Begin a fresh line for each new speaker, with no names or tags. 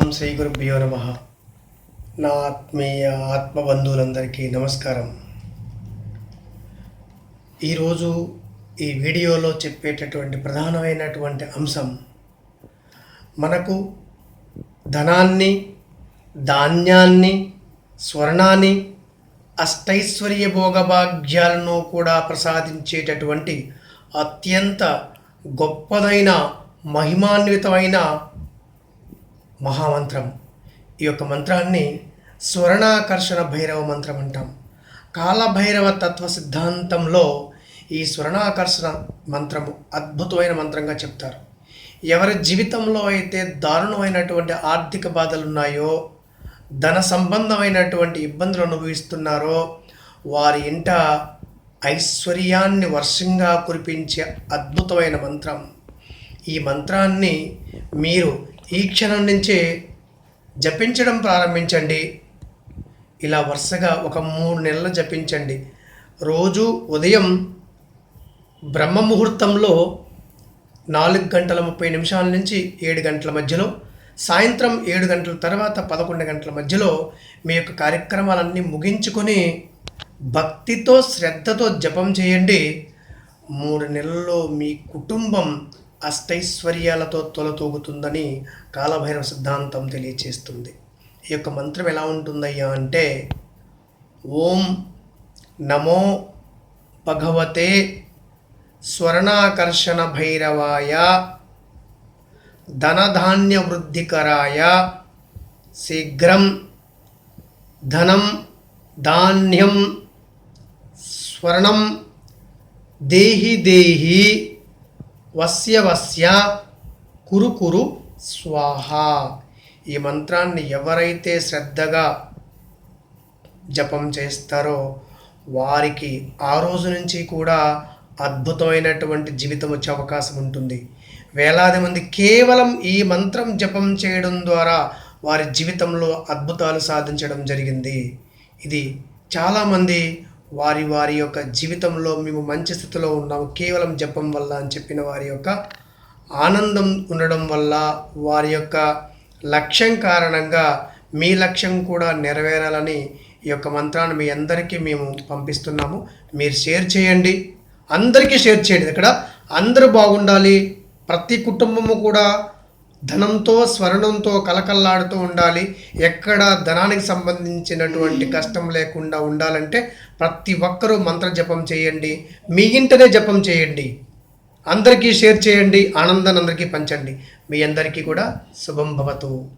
ఓం శ్రీ గురుభ్యో నమ. నా ఆత్మీయ ఆత్మబంధువులందరికీ నమస్కారం. ఈరోజు ఈ వీడియోలో చెప్పేటటువంటి ప్రధానమైనటువంటి అంశం మనకు ధనాన్ని ధాన్యాన్ని స్వర్ణాన్ని అష్టైశ్వర్య భోగభాగ్యాలను కూడా ప్రసాదించేటటువంటి అత్యంత గొప్పదైన మహిమాన్వితమైన మహామంత్రం. ఈ యొక్క మంత్రాన్ని స్వర్ణాకర్షణ భైరవ మంత్రం అంటాం. కాలభైరవ తత్వ సిద్ధాంతంలో ఈ స్వర్ణాకర్షణ మంత్రము అద్భుతమైన మంత్రంగా చెప్తారు. ఎవరి జీవితంలో అయితే దారుణమైనటువంటి ఆర్థిక బాధలు ఉన్నాయో ధన సంబంధమైనటువంటి ఇబ్బందులు అనుభవిస్తున్నారో వారి ఇంట ఐశ్వర్యాన్ని వర్షంగా కురిపించే అద్భుతమైన మంత్రం. ఈ మంత్రాన్ని మీరు ఈ క్షణం నుంచే జపించడం ప్రారంభించండి. ఇలా వరుసగా ఒక మూడు నెలలు జపించండి. రోజు ఉదయం బ్రహ్మ ముహూర్తంలో నాలుగు గంటల ముప్పై నిమిషాల నుంచి ఏడు గంటల మధ్యలో సాయంత్రం ఏడు గంటల తర్వాత పదకొండు గంటల మధ్యలో మీ యొక్క కార్యక్రమాలన్నీ ముగించుకొని భక్తితో శ్రద్ధతో జపం చేయండి. మూడు నెలల్లో మీ కుటుంబం అష్టైశ్వర్యాలతో తొలతూగుతుందని కాలభైరవ సిద్ధాంతం తెలియచేస్తుంది. ఈ యొక్క మంత్రం ఎలా ఉంటుందయ్యా అంటే ఓం నమో భగవతే స్వర్ణాకర్షణ భైరవాయ ధనధాన్య వృద్ధికరాయ శీఘ్రం ధనం ధాన్యం స్వర్ణం దేహి దేహి వస్య వస్య కురు కురు స్వాహ. ఈ మంత్రాన్ని ఎవరైతే శ్రద్ధగా జపం చేస్తారో వారికి ఆ రోజు నుంచి కూడా అద్భుతమైనటువంటి జీవితం వచ్చే అవకాశం ఉంటుంది. వేలాది మంది కేవలం ఈ మంత్రం జపం చేయడం ద్వారా వారి జీవితంలో అద్భుతాలు సాధించడం జరిగింది. ఇది చాలామంది వారి వారి యొక్క జీవితంలో మేము మంచి స్థితిలో ఉన్నాము కేవలం జపం వల్ల అని చెప్పిన వారి యొక్క ఆనందం ఉండడం వల్ల వారి యొక్క లక్ష్యం కారణంగా మీ లక్ష్యం కూడా నెరవేరాలని ఈ యొక్క మంత్రాన్ని మీ అందరికీ మేము పంపిస్తున్నాము. మీరు షేర్ చేయండి. అందరికీ షేర్ చేయండి. ఇక్కడ అందరూ బాగుండాలి. ప్రతి కుటుంబము కూడా ధనంతో స్వర్ణంతో కలకల్లాడుతూ ఉండాలి. ఎక్కడ ధనానికి సంబంధించినటువంటి కష్టం లేకుండా ఉండాలంటే ప్రతి ఒక్కరూ మంత్ర జపం చేయండి. మీ ఇంటనే జపం చేయండి. అందరికీ షేర్ చేయండి. ఆనందాన్ని అందరికీ పంచండి. మీ అందరికీ కూడా శుభం భవతు.